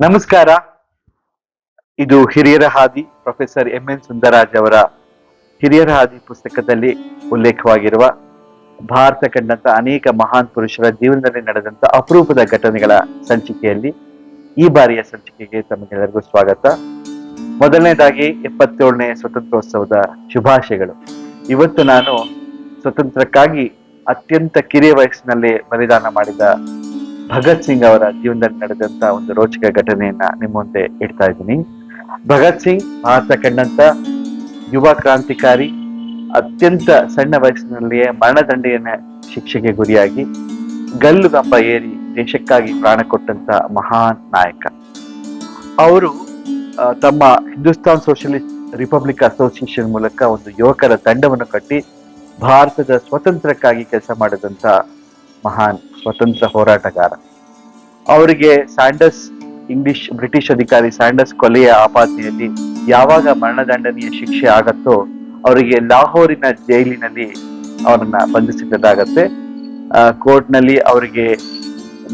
ನಮಸ್ಕಾರ. ಇದು ಹಿರಿಯರ ಹಾದಿ, ಪ್ರೊಫೆಸರ್ ಎಂ ಎನ್ ಸುಂದರಾಜ್ ಅವರ ಹಿರಿಯರ ಹಾದಿ ಪುಸ್ತಕದಲ್ಲಿ ಉಲ್ಲೇಖವಾಗಿರುವ ಭಾರತ ಕಂಡಂತ ಅನೇಕ ಮಹಾನ್ ಪುರುಷರ ಜೀವನದಲ್ಲಿ ನಡೆದಂತ ಅಪರೂಪದ ಘಟನೆಗಳ ಸಂಚಿಕೆಯಲ್ಲಿ ಈ ಬಾರಿಯ ಸಂಚಿಕೆಗೆ ತಮಗೆಲ್ಲರಿಗೂ ಸ್ವಾಗತ. ಮೊದಲನೇದಾಗಿ ಎಪ್ಪತ್ತೇಳನೇ ಸ್ವತಂತ್ರೋತ್ಸವದ ಶುಭಾಶಯಗಳು. ಇವತ್ತು ನಾನು ಸ್ವತಂತ್ರಕ್ಕಾಗಿ ಅತ್ಯಂತ ಕಿರಿಯ ವಯಸ್ಸಿನಲ್ಲಿ ಬಲಿದಾನ ಮಾಡಿದ ಭಗತ್ ಸಿಂಗ್ ಅವರ ಜೀವನದಲ್ಲಿ ನಡೆದಂತ ಒಂದು ರೋಚಕ ಘಟನೆಯನ್ನ ನಿಮ್ಮ ಮುಂದೆ ಇಡ್ತಾ ಇದ್ದೀನಿ. ಭಗತ್ ಸಿಂಗ್ ಭಾರತ ಕಂಡಂತ ಯುವ ಕ್ರಾಂತಿಕಾರಿ, ಅತ್ಯಂತ ಸಣ್ಣ ವಯಸ್ಸಿನಲ್ಲಿಯೇ ಮರಣದಂಡೆಯನ್ನ ಶಿಕ್ಷೆಗೆ ಗುರಿಯಾಗಿ ಗಲ್ಲು ಕಂಬ ಏರಿ ದೇಶಕ್ಕಾಗಿ ಪ್ರಾಣ ಕೊಟ್ಟಂತ ಮಹಾನ್ ನಾಯಕ. ಅವರು ತಮ್ಮ ಹಿಂದೂಸ್ತಾನ್ ಸೋಷಲಿಸ್ಟ್ ರಿಪಬ್ಲಿಕ್ ಅಸೋಸಿಯೇಷನ್ ಮೂಲಕ ಒಂದು ಯುವಕರ ತಂಡವನ್ನು ಕಟ್ಟಿ, ಭಾರತದ ಸ್ವತಂತ್ರಕ್ಕಾಗಿ ಕೆಲಸ ಮಾಡಿದಂತ ಮಹಾನ್ ಸ್ವತಂತ್ರ ಹೋರಾಟಗಾರ. ಅವರಿಗೆ ಸ್ಯಾಂಡಸ್ ಇಂಗ್ಲಿಷ್, ಬ್ರಿಟಿಷ್ ಅಧಿಕಾರಿ ಸ್ಯಾಂಡಸ್ ಕೊಲೆಯ ಆಪಾದನೆಯಲ್ಲಿ ಯಾವಾಗ ಮರಣದಂಡನೆಯ ಶಿಕ್ಷೆ ಆಗತ್ತೋ, ಅವರಿಗೆ ಲಾಹೋರಿನ ಜೈಲಿನಲ್ಲಿ ಅವರನ್ನ ಬಂಧಿಸಿದ್ದಾಗತ್ತೆ ಕೋರ್ಟ್ನಲ್ಲಿ ಅವರಿಗೆ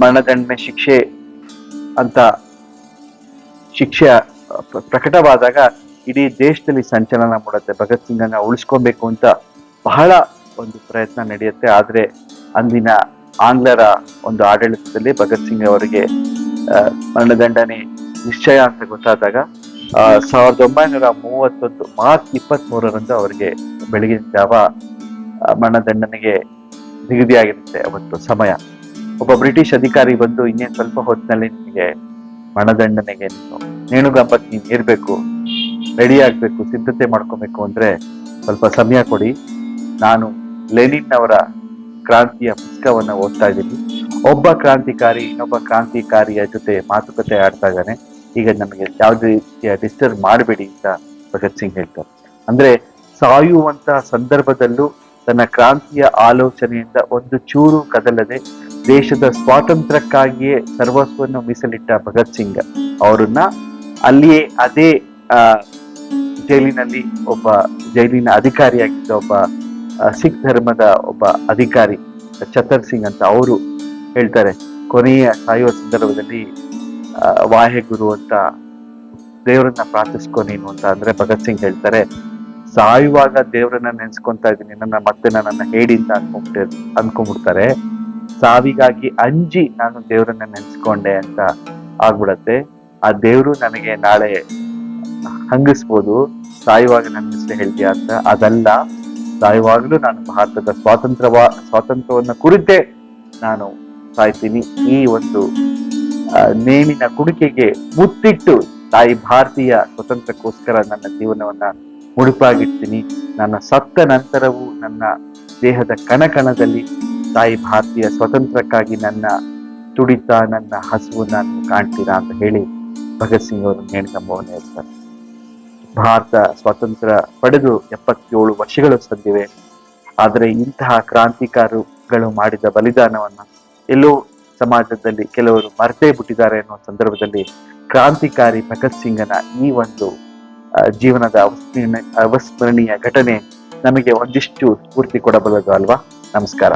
ಮರಣದಂಡನೆ ಶಿಕ್ಷೆ ಅಂತ ಶಿಕ್ಷೆ ಪ್ರಕಟವಾದಾಗ ಇಡೀ ದೇಶದಲ್ಲಿ ಸಂಚಲನ ಮಾಡುತ್ತೆ. ಭಗತ್ ಸಿಂಗನ್ನ ಉಳಿಸ್ಕೊಬೇಕು ಅಂತ ಬಹಳ ಒಂದು ಪ್ರಯತ್ನ ನಡೆಯುತ್ತೆ. ಆದ್ರೆ ಅಂದಿನ ಆಂಗ್ಲರ ಒಂದು ಆಡಳಿತದಲ್ಲಿ ಭಗತ್ ಸಿಂಗ್ ಅವರಿಗೆ ಮರಣದಂಡನೆ ನಿಶ್ಚಯ ಅಂತ ಗೊತ್ತಾದಾಗ ಸಾವಿರದ ಒಂಬೈನೂರ ಮೂವತ್ತೊಂದು ಮಾರ್ಚ್ ಇಪ್ಪತ್ತ್ ಮೂರರಂದು ಅವರಿಗೆ ಬೆಳಗಿನ ಜಾವ ಮರಣದಂಡನೆಗೆ ನಿಗದಿಯಾಗಿರುತ್ತೆ ಅವತ್ತು ಸಮಯ. ಒಬ್ಬ ಬ್ರಿಟಿಷ್ ಅಧಿಕಾರಿ ಬಂದು ಇನ್ನೇನು ಸ್ವಲ್ಪ ಹೊತ್ತಿನಲ್ಲಿ ನಿಮಗೆ ಮರಣದಂಡನೆಗೆ ನೀನು ನೇಣುಗಂಬಕ್ಕೆ ನೀನು ಇರಬೇಕು ರೆಡಿ ಆಗಬೇಕು, ಸಿದ್ಧತೆ ಮಾಡ್ಕೊಬೇಕು ಅಂದ್ರೆ ಸ್ವಲ್ಪ ಸಮಯ ಕೊಡಿ. ನಾನು ಲೆನಿನ್ ಅವರ ಕ್ರಾಂತಿಯ ಪುಸ್ತಕವನ್ನ ಓದ್ತಾ ಇದ್ದೀನಿ. ಒಬ್ಬ ಕ್ರಾಂತಿಕಾರಿ ಇನ್ನೊಬ್ಬ ಕ್ರಾಂತಿಕಾರಿಯ ಜೊತೆ ಮಾತುಕತೆ ಆಡ್ತಾ ಇದ್ದಾನೆ. ಈಗ ನಮಗೆ ಯಾವುದೇ ರೀತಿಯ ಡಿಸ್ಟರ್ಬ್ ಮಾಡಬೇಡಿ ಅಂತ ಭಗತ್ ಸಿಂಗ್ ಹೇಳ್ತಾರೆ. ಅಂದ್ರೆ ಸಾಯುವಂತ ಸಂದರ್ಭದಲ್ಲೂ ತನ್ನ ಕ್ರಾಂತಿಯ ಆಲೋಚನೆಯಿಂದ ಒಂದು ಚೂರು ಕದಲದೆ ದೇಶದ ಸ್ವಾತಂತ್ರ್ಯಕ್ಕಾಗಿಯೇ ಸರ್ವಸ್ವವನ್ನು ಮೀಸಲಿಟ್ಟ ಭಗತ್ ಸಿಂಗ್ ಅವರನ್ನ ಅಲ್ಲಿಯೇ ಅದೇ ಜೈಲಿನಲ್ಲಿ ಒಬ್ಬ ಜೈಲಿನ ಅಧಿಕಾರಿಯಾಗಿದ್ದ ಒಬ್ಬ ಸಿಖ್ ಧರ್ಮದ ಒಬ್ಬ ಅಧಿಕಾರಿ ಚತರ್ ಸಿಂಗ್ ಅಂತ ಅವರು ಹೇಳ್ತಾರೆ ಕೊನೆಯ ಸಾಯುವ ಸಂದರ್ಭದಲ್ಲಿ ಆ, ವಾಹೆಗುರು ಅಂತ ದೇವರನ್ನ ಪ್ರಾರ್ಥಿಸ್ಕೊ ನೀನು ಅಂತ ಅಂದ್ರೆ ಭಗತ್ ಸಿಂಗ್ ಹೇಳ್ತಾರೆ ಸಾಯುವಾಗ ದೇವರನ್ನ ನೆನ್ಸ್ಕೊಂತಾ ಇದ್ದೀನಿ ನನ್ನ ಮತ್ತೆ ನನ್ನ ಹೇಳಿ ಅಂತ ಅನ್ಕೊಂಡ್ಬಿಟ್ಟ ಅನ್ಕೊಂಡ್ಬಿಡ್ತಾರೆ ಸಾವಿಗಾಗಿ ಅಂಜಿ ನಾನು ದೇವರನ್ನ ನೆನ್ಸ್ಕೊಂಡೆ ಅಂತ ಆಗ್ಬಿಡತ್ತೆ ಆ ದೇವರು ನನಗೆ ನಾಳೆ ಹಂಗಿಸ್ಬೋದು ಸಾಯುವಾಗ ನನ್ನ ಹೆಸರು ಹೇಳ್ತೀಯ ಅಂತ ಅದಲ್ಲ. ಸಾಯುವಾಗಲೂ ನಾನು ಭಾರತದ ಸ್ವಾತಂತ್ರ್ಯವ, ಸ್ವಾತಂತ್ರ್ಯವನ್ನು ಕುರಿತೇ ನಾನು ಸಾಯ್ತೀನಿ. ಈ ಒಂದು ನೇಮಿನ ನೇಣಿನ ಕುಡಿಕೆಗೆ ಮುತ್ತಿಟ್ಟು ತಾಯಿ ಭಾರತೀಯ ಸ್ವತಂತ್ರಕ್ಕೋಸ್ಕರ ನನ್ನ ಜೀವನವನ್ನ ಮುಡುಪಾಗಿಡ್ತೀನಿ. ನನ್ನ ಸತ್ತ ನಂತರವೂ ನನ್ನ ದೇಹದ ಕಣಕಣದಲ್ಲಿ ತಾಯಿ ಭಾರತೀಯ ಸ್ವತಂತ್ರಕ್ಕಾಗಿ ನನ್ನ ತುಡಿತ, ನನ್ನ ಹಸುವು ನಾನು ಕಾಣ್ತೀರಾ ಅಂತ ಹೇಳಿ ಭಗತ್ ಸಿಂಗ್ ಅವರು ನೇಣಿಗಂಬವನ್ನು ಹೇಳ್ತಾರೆ. ಭಾರತ ಸ್ವಾತಂತ್ರ್ಯ ಪಡೆದು ಎಪ್ಪತ್ತೇಳು ವರ್ಷಗಳು ಸಂದಿವೆ ಆದರೆ ಇಂತಹ ಕ್ರಾಂತಿಕಾರಗಳು ಮಾಡಿದ ಬಲಿದಾನವನ್ನ ಎಲ್ಲೋ ಸಮಾಜದಲ್ಲಿ ಕೆಲವರು ಮರೆತೇ ಬಿಟ್ಟಿದ್ದಾರೆ ಅನ್ನೋ ಸಂದರ್ಭದಲ್ಲಿ ಕ್ರಾಂತಿಕಾರಿ ಭಗತ್ ಸಿಂಗನ ಈ ಒಂದು ಜೀವನದ ಅವಸ್ಮರಣೀಯ ಅವಸ್ಮರಣೀಯ ಘಟನೆ ನಮಗೆ ಒಂದಿಷ್ಟು ಸ್ಫೂರ್ತಿ ಕೊಡಬಲ್ಲದು ಅಲ್ವಾ? ನಮಸ್ಕಾರ.